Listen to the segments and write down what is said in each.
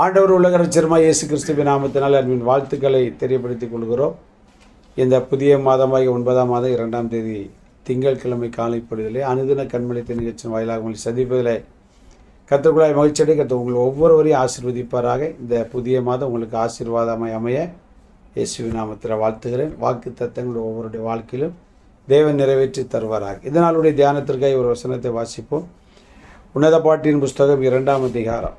ஆண்டவர் உலக ரச்சரமாக இயேசு கிறிஸ்துவின் நாமத்தினால் அன்பின் வாழ்த்துக்களை தெரியப்படுத்திக் கொள்கிறோம். இந்த புதிய மாதமாகிய ஒன்பதாம் மாதம் இரண்டாம் தேதி திங்கட்கிழமை காலை பொழுதிலே அனுதின கண்மணித்த நிகழ்ச்சியின் வாயிலாக உங்களை சந்திப்பதில் கத்திரக்குழாய் மகிழ்ச்சியடை கத்த உங்களை ஒவ்வொருவரையும் ஆசீர்வதிப்பாராக. இந்த புதிய மாதம் உங்களுக்கு ஆசீர்வாதமாய் அமைய இயேசுவின் நாமத்தில் வாழ்த்துகிறேன். வாக்கு தத்தங்கள் ஒவ்வொருடைய வாழ்க்கையிலும் தேவன் நிறைவேற்றி தருவாராக. இதனாலுடைய தியானத்திற்காக ஒரு வசனத்தை வாசிப்போம். உன்னத பாட்டின் புஸ்தகம் இரண்டாம் அதிகாரம்.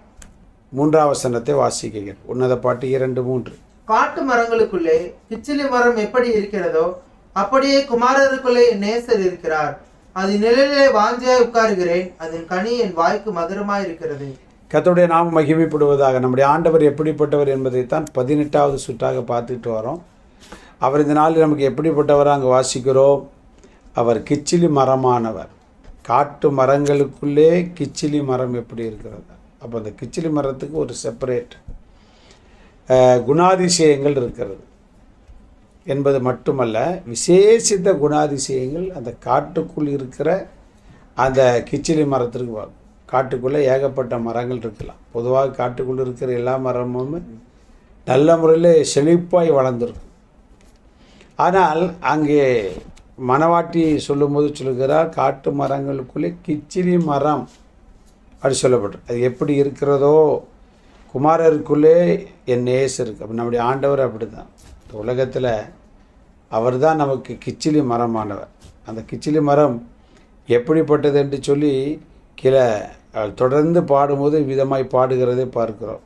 மூன்றாம் வசனத்தை வாசிக்கிறேன் உன்னத பாட்டு இரண்டு மூன்று. காட்டு மரங்களுக்குள்ளே கிச்சிலி மரம் எப்படி இருக்கிறதோ அப்படியே குமாரருக்குள்ளே நேசர் இருக்கிறார். அது நிழலிலே வாஞ்சியாய் உட்காருகிறேன். அதன் கனி என் வாய்க்கு மதுரமாய் இருக்கிறது. கர்த்தருடைய நாம் மகிமைப்படுவதாக நம்முடைய ஆண்டவர் எப்படிப்பட்டவர் என்பதைத்தான் பதினெட்டாவது சுற்றாக பார்த்துட்டு வரோம். அவர் இந்த நாளில் நமக்கு எப்படிப்பட்டவர் அங்கே வாசிக்கிறோம்? அவர் கிச்சிலி மரமானவர். காட்டு மரங்களுக்குள்ளே கிச்சிலி மரம் எப்படி இருக்கிறது. அப்போ அந்த கிச்சிலி மரத்துக்கு ஒரு செப்பரேட் குணாதிசயங்கள் இருக்கிறது. என்பது மட்டுமல்ல விசேஷித்த குணாதிசயங்கள் அந்த காட்டுக்குள் இருக்கிற அந்த கிச்சிலி மரத்திற்கு வரும். காட்டுக்குள்ளே ஏகப்பட்ட மரங்கள் இருக்கலாம். பொதுவாக காட்டுக்குள் இருக்கிற எல்லா மரமும் நல்ல முறையில் செழிப்பாய் வளர்ந்துருக்கும். ஆனால் அங்கே மணவாட்டி சொல்லும்போது சொல்கிறார் காட்டு மரங்களுக்குள்ளே கிச்சிலி மரம் அப்படி சொல்லப்பட்டு அது எப்படி இருக்கிறதோ குமாரருக்குள்ளே என் ஏசு இருக்குது அப்போ நம்முடைய ஆண்டவர் அப்படி தான் இந்த உலகத்தில் அவர் தான் நமக்கு கிச்சிலி மரமானவர். அந்த கிச்சிலி மரம் எப்படிப்பட்டது என்று சொல்லி கீழே தொடர்ந்து பாடும்போது விதமாய் பாடுகிறதை பார்க்கிறோம்.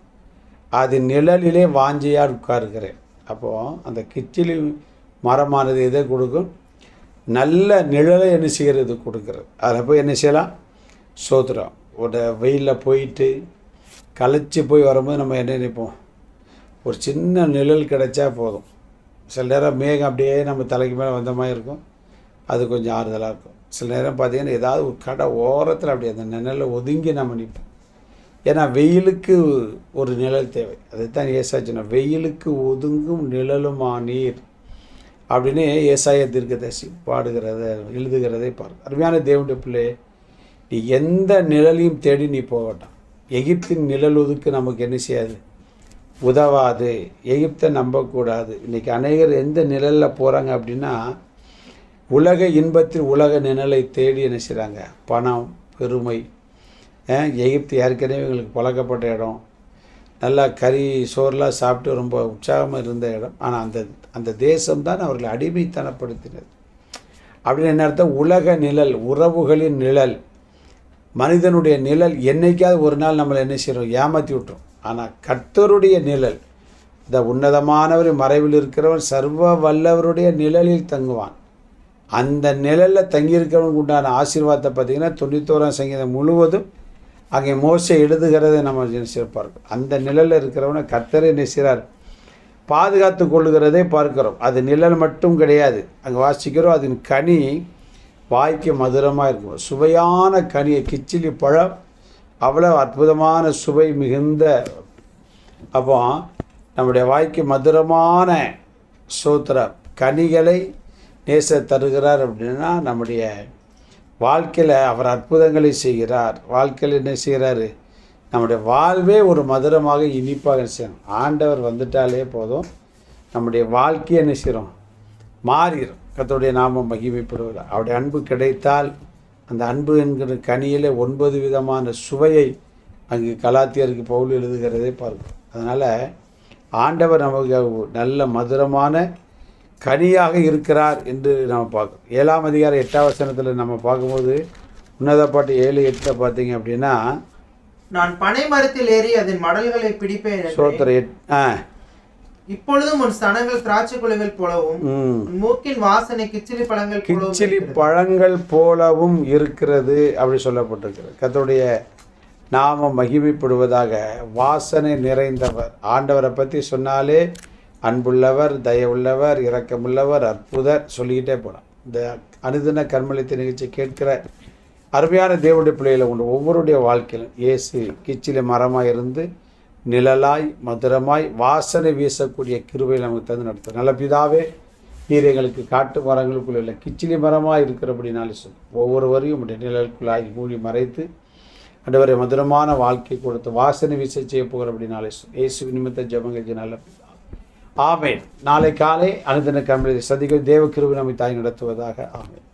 அது நிழலிலே வாஞ்சியாக உட்காருகிறேன். அப்போது அந்த கிச்சிலி மரமானது எதை கொடுக்கும்? நல்ல நிழலை என்ன செய்கிறது? கொடுக்குறது. அதில் போய் என்ன செய்யலாம்? சோத்துறோம் ஒரு வெயிலில் போயிட்டு களைச்சி போய் வரும்போது நம்ம என்ன நினைப்போம்? ஒரு சின்ன நிழல் கிடைச்சா போதும். சில நேரம் மேகம் அப்படியே நம்ம தலைக்கு மேலே வந்த மாதிரி இருக்கும். அது கொஞ்சம் ஆறுதலாக இருக்கும். சில நேரம் பார்த்தீங்கன்னா ஏதாவது ஒரு கடை ஓரத்தில் அப்படி அந்த நிழலில் ஒதுங்கி நம்ம நிற்போம் ஏன்னா வெயிலுக்கு ஒரு நிழல் தேவை. அதைத்தான் ஏசாச்சுனா வெயிலுக்கு ஒதுங்கும் நிழலுமா நீர்? அப்படின்னு ஏசாய தீர்க்கதாசி பாடுகிறத எழுதுகிறதை பாருங்கள் அருமையான தேவனுடைய பிள்ளை நீ எந்த நிழலையும் தேடி நீ போகட்டும் எகிப்தின் நிழல் ஒதுக்கு நமக்கு என்ன செய்யாது? உதவாது. எகிப்தை நம்பக்கூடாது. இன்றைக்கி அநேகர் எந்த நிழலில் போகிறாங்க அப்படின்னா உலக இன்பத்தில் உலக நிழலை தேடி என்ன செய்கிறாங்க பணம் பெருமை. எகிப்து ஏற்கனவே எங்களுக்கு பழக்கப்பட்ட இடம். நல்லா கறி சோறுலாம் சாப்பிட்டு ரொம்ப உற்சாகமாக இருந்த இடம். ஆனால் அந்த அந்த தேசம்தான் அவர்களை அடிமைத்தனப்படுத்தினது. அப்படின்னு என்ன அர்த்தம்? உலக நிழல் உறவுகளின் நிழல். மனிதனுடைய நிழல் என்னைக்காவது ஒரு நாள் நம்மளை என்ன செய்கிறோம் ஏமாற்றி விட்டுரும். ஆனால் கர்த்தருடைய நிழல் இந்த உன்னதமானவர் மறைவில் இருக்கிறவன் சர்வ வல்லவருடைய நிழலில் தங்குவான். அந்த நிழலில் தங்கியிருக்கிறவனுக்கு உண்டான ஆசீர்வாதத்தை பார்த்திங்கன்னா தொண்ணூத்தோராம் சங்கீதம் முழுவதும் அங்கே மோசை எழுதுகிறத நம்ம பார்க்கிறோம் அந்த நிழலில் இருக்கிறவனை கர்த்தரை என்ன செய்கிறார் பாதுகாத்து கொள்ளுகிறதே பார்க்கிறோம். அது நிழல் மட்டும் கிடையாது. அங்கே வாசிக்கிறோம் அதன் கனி வாய்க்கு மதுரமாக இருக்கும். சுவையான கனியை கிச்சிலி பழம். அவ்வளோ அற்புதமான சுவை மிகுந்த அப்போ நம்முடைய வாய்க்கு மதுரமான சூத்திர கனிகளை நேச தருகிறார் அப்படின்னா நம்முடைய வாழ்க்கையில் அவர் அற்புதங்களை செய்கிறார். வாழ்க்கையில் என்ன செய்கிறாரு? நம்முடைய வாழ்வே ஒரு மதுரமாக இனிப்பாக செய்யணும். ஆண்டவர் வந்துட்டாலே போதும். நம்முடைய வாழ்க்கையை என்ன செய்கிறோம் மாறிடும் கர்த்தருடைய நாமம் மகிமைப்படுவதில்லை அவருடைய அன்பு கிடைத்தால் அந்த அன்பு என்கிற கனியில் ஒன்பது விதமான சுவையை அங்கு கலாத்தியருக்கு பவுல் எழுதுகிறதை பார்க்கும் அதனால் ஆண்டவர் நமக்கு நல்ல மதுரமான கனியாக இருக்கிறார் என்று நம்ம பார்க்கணும் ஏழாம் அதிகாரம் எட்டாம் வசனத்தில் நம்ம பார்க்கும்போது உன்னத பாட்டு ஏழு எட்டில் பார்த்தீங்க அப்படின்னா நான் பனை மரத்தில் ஏறி அதன் மடல்களை பிடிப்பேன். சோத்திர எட் ஆ இப்பொழுதும் உன் ஸ்தனங்கள் திராட்சை குலைகள் போலவும் மூக்கின் வாசனை கிச்சிலி பழங்கள் கிச்சிலி. பழங்கள் போலவும் இருக்கிறது அப்படி சொல்லப்பட்டிருக்கிறது. கர்த்தருடைய நாமம் மகிமைப்படுவதாக வாசனை நிறைந்தவர். ஆண்டவரை பற்றி சொன்னாலே அன்புள்ளவர் தயவுள்ளவர் இரக்கமுள்ளவர் அற்புதர் சொல்லிக்கிட்டே போகலாம் இந்த அனுதின கர்மலித்த நிகழ்ச்சி கேட்கிற அருமையான தேவனுடைய பிள்ளைகளை உண்டு. ஒவ்வொருடைய வாழ்க்கையிலும் இயேசு கிச்சிலி மரமாக இருந்து நிழலாய் மதுரமாய் வாசனை வீசக்கூடிய கிருவை நமக்கு தந்து நடத்தும் நல்ல பிதாவே நீர் எங்களுக்கு காட்டு மரங்களுக்குள்ள இல்லை கிச்சிலி மரமாக இருக்கிறபடினாலே சொல். ஒவ்வொருவரையும் உடைய நிழலுக்குள்ளாய் மூடி மறைத்து அண்டவரை மதுரமான வாழ்க்கை கொடுத்து வாசனை வீச செய்ய போகிற அப்படின்னாலே இயேசு நிமித்த ஜபங்களுக்கு நல்ல பிதா. நாளை காலை அனுதின கம்பளி சதிகள் தேவ கிருபை நம்மை தாய் நடத்துவதாக. ஆமேன்.